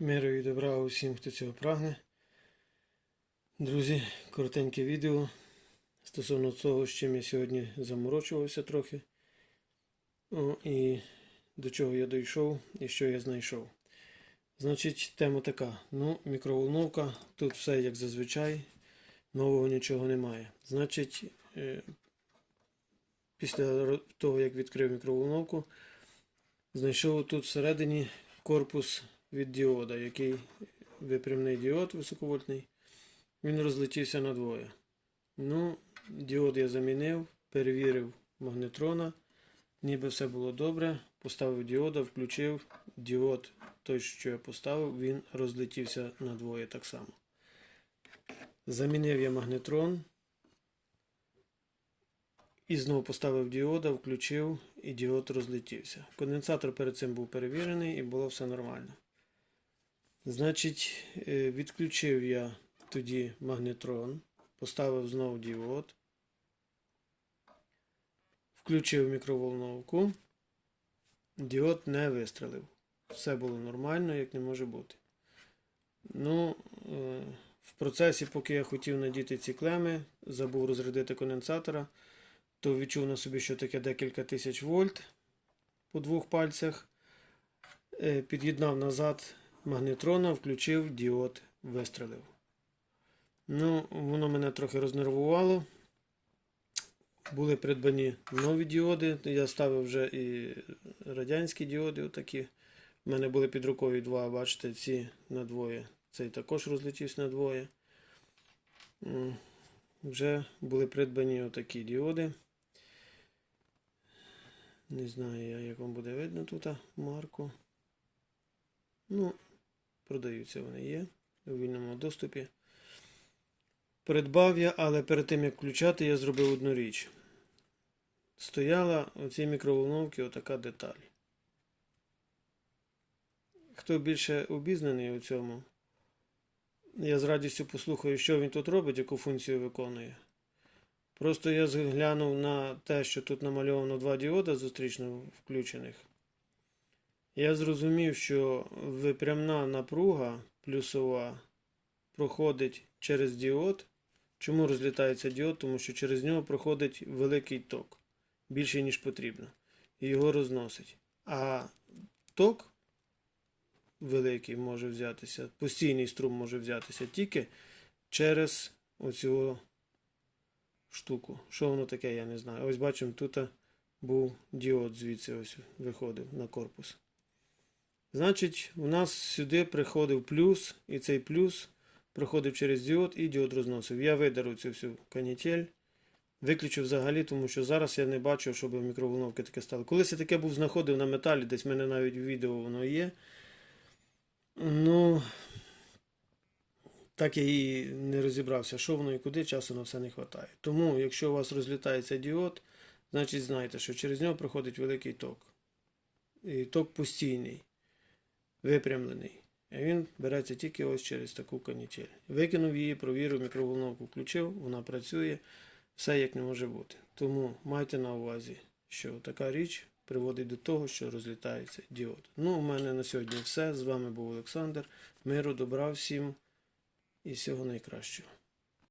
Миру і добра усім, хто цього прагне. Друзі, коротеньке відео стосовно того, з чим я сьогодні заморочувався трохи. О, і до чого я дійшов і що я знайшов. Значить, тема така. Ну, мікроволновка, тут все як зазвичай, нового нічого немає. Значить, е, після того, як відкрив мікроволновку, знайшов тут всередині корпус від діода, який випрямний діод високовольтний. Він розлетівся на двоє. Ну, діод я замінив, перевірив магнетрона, ніби все було добре. Поставив діода, включив. Діод, той, що я поставив, він розлетівся на двоє так само. Замінив я магнетрон. І знову поставив діода, включив, і діод розлетівся. Конденсатор перед цим був перевірений і було все нормально. Значить, е, відключив я тоді магнетрон, поставив знову діод, включив мікроволновку, діод не вистрелив. Все було нормально, як не може бути. Ну, е, в процесі, поки я хотів надіти ці клеми, забув розрядити конденсатора, то відчув на собі, що таке декілька тисяч вольт по двох пальцях. Е, Під'єднав назад магнетрона, включив діод, вистрелив. Ну, воно мене трохи рознервувало. Були придбані нові діоди. Я ставив вже і радянські діоди. Отакі. У мене були під рукою два, бачите, ці на двоє. Цей також розлетівся на двоє. Вже були придбані отакі діоди. Не знаю, як вам буде видно тут марку. Ну, продаються вони є у вільному доступі. Придбав я, але перед тим як включати, я зробив одну річ. Стояла у цій мікроволновці отака деталь. Хто більше обізнаний у цьому, я з радістю послухаю, що він тут робить, яку функцію виконує. Просто я зглянув на те, що тут намальовано два діода зустрічно включених. Я зрозумів, що випрямна напруга плюсова проходить через діод. Чому розлітається діод? Тому що через нього проходить великий ток, більший, ніж потрібно, і його розносить. А ток великий може взятися, постійний струм може взятися тільки через оцю штуку. Що воно таке, я не знаю. Ось бачимо, тут був діод звідси ось виходив на корпус. Значить, у нас сюди приходив плюс, і цей плюс проходив через діод і діод розносив. Я видару цю всю канітель, виключив взагалі, тому що зараз я не бачу, щоб в мікроволновки таке стало. Колись я таке був знаходив на металі, десь в мене навіть в відео воно є. Ну, так я і не розібрався, що воно і куди, часу на все не вистачає. Тому, якщо у вас розлітається діод, значить знайте, що через нього проходить великий ток. І ток постійний, випрямлений. Він береться тільки ось через таку канітель. Викинув її, провірив, мікроволновку включив, вона працює, все як не може бути. Тому майте на увазі, що така річ приводить до того, що розлітається діод. Ну, у мене на сьогодні все. З вами був Олександр. Миру, добра всім і всього найкращого.